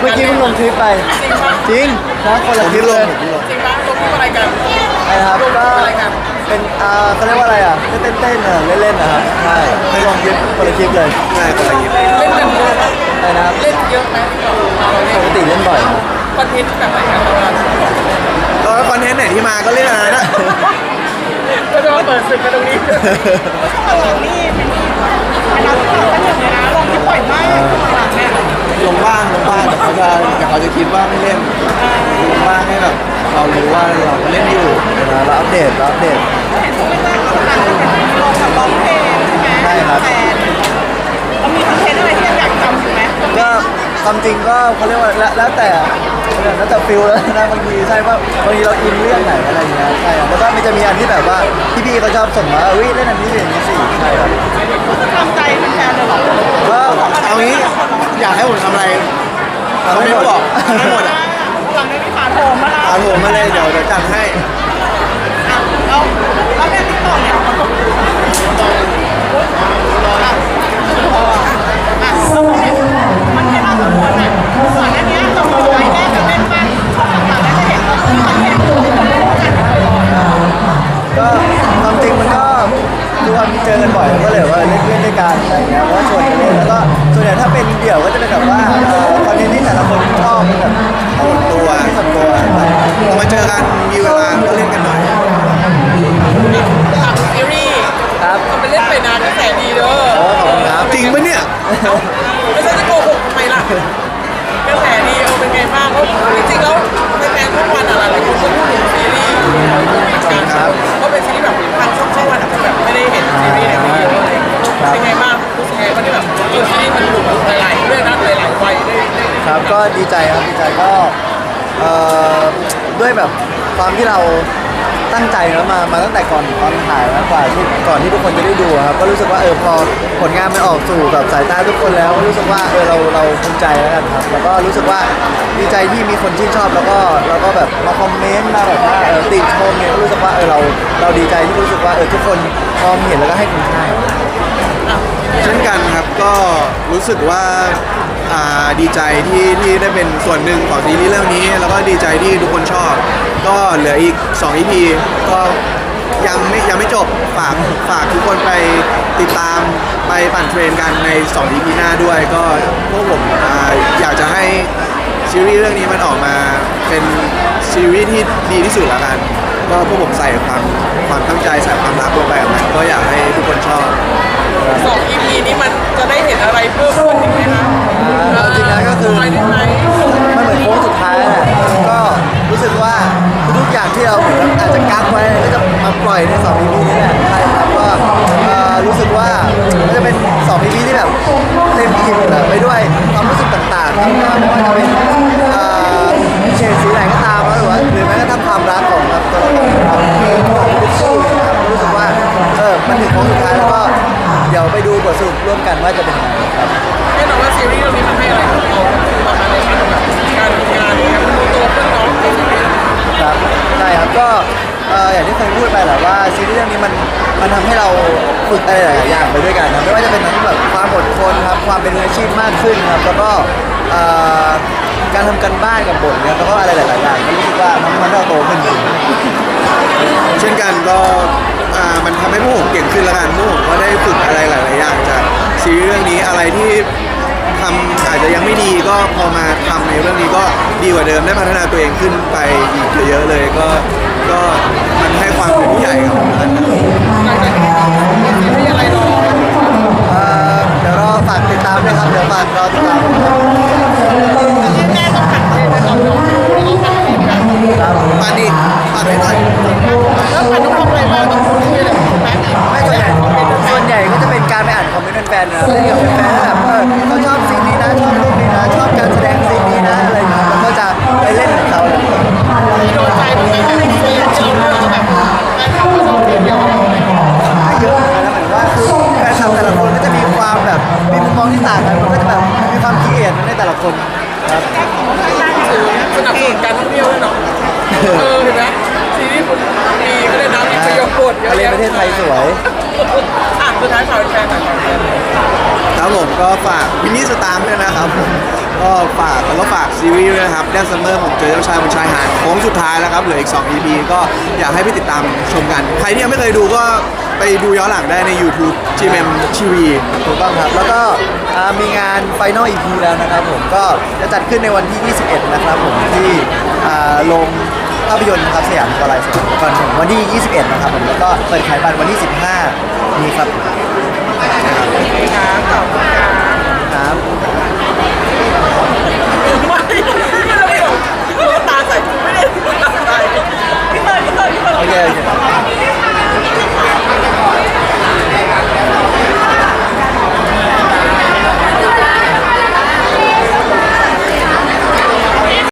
เมื่อกี้เพิ่งลงคลิปไปจริงปะจริงนะคนละคลิปเลยจริงปะลงรูปอะไรกันนะครับลงรูก็ปอะไรกันเป็นอ่าเขาเรียกว่าอะไรอะเต้นเต้นๆอะเล่นๆนะครับใช่ไม่ลงคลิปคนละคลิปเลยใช่คนละคลิปเล่นกันเยอะปะใช่นะครับเล่นเยอะไหมาเล่ปกติเล่นบ่อยคอนเทนต์แบบไหนกันเราก็คอนเทนต์ไหนที่มาก็เล่นอะไรนะก็จะมาเปิดศึกกันตรงนี้ลงบ้างลงบ้างแต่เขาจะแต่เขา จะคิดว่าไม่เล่นลงบ้างให้แบบเรารู้ว่าเราก็เล่นอยู่เวลาเราอัปเดตเราอัปเดตใช่ครับมีคอนเทนต์อะไรที่ยังอยากทำอยู่ไหมก็ความจริงก็เขาเรียกว่าแล้วแล้วแต่แล้วแต่ฟิลแล้วนะบางทีใช่ว่าบางทีเราอินเรื่องไหนอะไรอย่างเงี้ยใช่ครับแล้วก็มันจะมีอันที่แบบว่าพี่ๆเขาชอบส่งมาเอ้ยเล่นอันนี้สิอย่างนี้สิใช่ครับทำใจแฟนๆเลยเหรอก็เอางี้อยากให้ผมทำอะไร เอาเขาไม่ไม่หมดบอกไม่หมดอะหลังจากนี้ผ่านโถมมาแล้วเอาผมมาเลยเดี๋ยวเดี๋ยวจัดให้ เอาแล้วแม่ติ๊กต็อกเนี่ยมันก็มันแค่เราสองคนอะก่อนหน้านี้เรามีไลน์แรกกับเล่นบ้างช่วงหลังๆแล้วจะเห็นว่ามีคอนเทนต์ที่คนเล่นกันตลอดก็ความจริงมันก็คือความที่เจอกันบ่อยก็เลยว่าเล่นเล่นด้วยกันอะไรอย่างเงี้ยเพราะว่าชวนกันเล่นแล้วก็ส่วนใหญ่ถ้าเป็นเดี่ยวก็จะเป็นแบบว่าเอ่อ คอนเทนต์ที่แต่ละคนชอบเป็นแบบส่วนตัวที่ส่วนตัวใช่พอมาเจอกันมีเวลาก็เล่นกันหน่อยทำซีรีส์ครับทำเป็นเล่นไปนานกระแสดีเด้อ โอ้ขอบคุณครับ จริงปะเนี่ย ครับดีใจก็เอ่อด้วยแบบความที่เราตั้งใจแล้วมามาตั้งแต่ก่อนตอนถ่ายมากกว่าที่ก่อนที่ทุกคนจะได้ดูครับก็รู้สึกว่าเออพอผลงานมันออกสู่แบบสายตาทุกคนแล้วรู้สึกว่าเออเราเราภูมิใจแล้วกันครับแล้วก็รู้สึกว่าดีใจที่มีคนชื่นชอบแล้วก็แล้วก็แบบมาคอมเมนต์มาแบบว่าเออติชมเนี่ยก็รู้สึกว่าเออเราเราดีใจที่รู้สึกว่าเออทุกคนพอเห็นแล้วก็ให้คุณค่าเช่นกันครับก็รู้สึกว่าอ่าดีใจที่ที่ได้เป็นส่วนหนึ่งของซีรีส์เรื่องนี้ แล้วก็ดีใจที่ทุกคนชอบ ก็เหลืออีก2 EP ก็ยังไม่ยังไม่จบฝากฝากทุกคนไปติดตามไปปั่นเทรนกันใน2 EP หน้าด้วย ก็พวกผมอ่าอยากจะให้ซีรีส์เรื่องนี้มันออกมาเป็นซีรีส์ที่ดีที่สุดล้วกัน ก็พวกผมใส่ความความตั้งใจใส่ความรักลงไปกับมันก็อยากให้ทุกคนชอบสอง EP นี้มันจะได้เห็นอะไรเพิ่มขึ้นอีกไหมคะอ่าจริงๆแล้วก็คือปล่อยได้ไหมมันเหมือนโค้งสุดท้ายแหละก็รู้สึกว่าทุกอย่างที่เราเหมือนแบบอาจจะกักไว้ก็จะมาปล่อยใน2 EP นี้แหละ กของแบบตัวละครของของทุกคู่นะครับรู้สึกว่าเออมันถึงโค้งสุดท้ายแล้วก็เดี๋ยวไปดูบทสรุปร่วมกันว่าจะเป็นยังไงครับ แน่นอนว่าซีรีส์เรื่องนี้มันให้อะไรกับเราประมาณในชั้นแบบการทำงานเนี่ยมันดูโตขึ้นเนาะในซีรีส์ครับใช่ครับก็เอ่ออย่างที่เคยพูดไปแหละว่าซีรีส์เรื่องนี้มันมันทำให้เราฝึกอะไรหลายๆอย่างไปด้วยกันนะไม่ว่าจะเป็นทั้งแบบความอดทนครับความเป็นมืออาชีพมากขึ้นครับแล้วก็ เอ่อการทำกันบ้านกับบทเนี่ยแล้วก็อะไรหลายๆอย่างก็รู้สึกว่ามันทำให้เราโตขึ้นจริงเช่นกันก็อ่ามันทำให้พวกผมเก่งขึ้นแล้วกันพวกผมก็ได้ฝึกอะไรหลาย ๆ อย่างจากซีรีส์เรื่องนี้อะไรที่ทำอาจจะยังไม่ดีก็พอมาทำในเรื่องนี้ก็ดีกว่าเดิมได้พัฒนาตัวเองขึ้นไปอีกเยอะๆเลยก็ก็มันให้ความเป็นผู้ใหญ่กับผมแล้วกันนะหลังจากนี้ซีรีส์อะไรรอเอ่อเดี๋ยวรอฝากติดตามด้วยครับ เดี๋ยวฝากรอติดตาม แฟนคลับแต่ละคนก็จะมีความแบบมีมุมมองที่ต่างกันมันก็จะแบบมีความคิดเห็นในแต่ละคนครับสนับสนุนการท่องเที่ยวด้วยเนาะเออเห็นไหมซีรีส์คุณมีก็เลยนะมีประโยชน์บทเยอะทะเลแยะประเทศไทยสวย อะสุดท้ายฝากแฟนหน่อยฝากแฟนครับผมก็ฝากมินิสตาร์ด้วยนะครับผมก็ฝากแล้วก็ฝากซีรีส์ด้วยนะครับแดนซัมเมอร์ผมเจอเจ้าชายบนชายหาดโค้งสุดท้ายแล้วครับเหลืออีก 2 EP ก็อยากให้ไปติดตามชมกัน ใครที่ยังไม่เคยดูก็ ไปดูย้อนหลังได้ใน YouTube GMM TV ถูกต้องครับ แล้วก็อ่ามีงาน Final EP แล้วนะครับผม ก็จะจัดขึ้นในวันที่ 21 นะครับผมที่อ่าโรงภาพยนตร์นะครับสยามพารายสยามก่อนถึงวันที่ 21 นะครับผม แล้วก็เปิดขายบัตรวันที่ 15 นี้ครับ